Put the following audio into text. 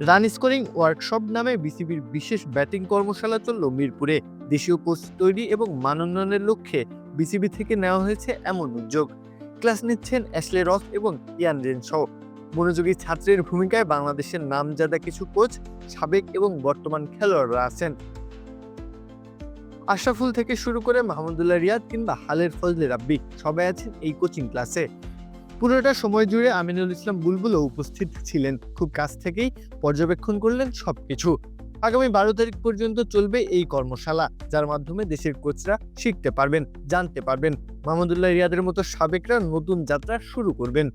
Run scoring workshop নামে বিসিবির বিশেষ ব্যাটিং কর্মশালা চলল মিরপুরে। দেশীয় কোচ তৈরি এবং মানোন্নয়নের লক্ষ্যে বিসিবি থেকে নেওয়া হয়েছে এমন উদ্যোগ। ক্লাস নিচ্ছেন অ্যাশলে রস এবং ইয়ান রেন সহ। মনোযোগী ছাত্রের ভূমিকায় বাংলাদেশের নামজাদা কিছু কোচ, সাবেক এবং বর্তমান খেলোয়াড়রা আছেন। আশরাফুল থেকে শুরু করে মাহমুদুল্লাহ রিয়াদ কিংবা হালের ফজলে রাব্বি সবাই আছেন এই কোচিং ক্লাসে। পুরোটা সময় জুড়ে আমিনুল ইসলাম বুলবুলও উপস্থিত ছিলেন। খুব কাছ থেকেই পর্যবেক্ষণ করলেন সবকিছু। আগামী বারো তারিখ পর্যন্ত চলবে এই কর্মশালা, যার মাধ্যমে দেশের কোচরা শিখতে পারবেন, জানতে পারবেন। মাহমুদুল্লাহ রিয়াদের মতো সাবেকরা নতুন যাত্রা শুরু করবেন।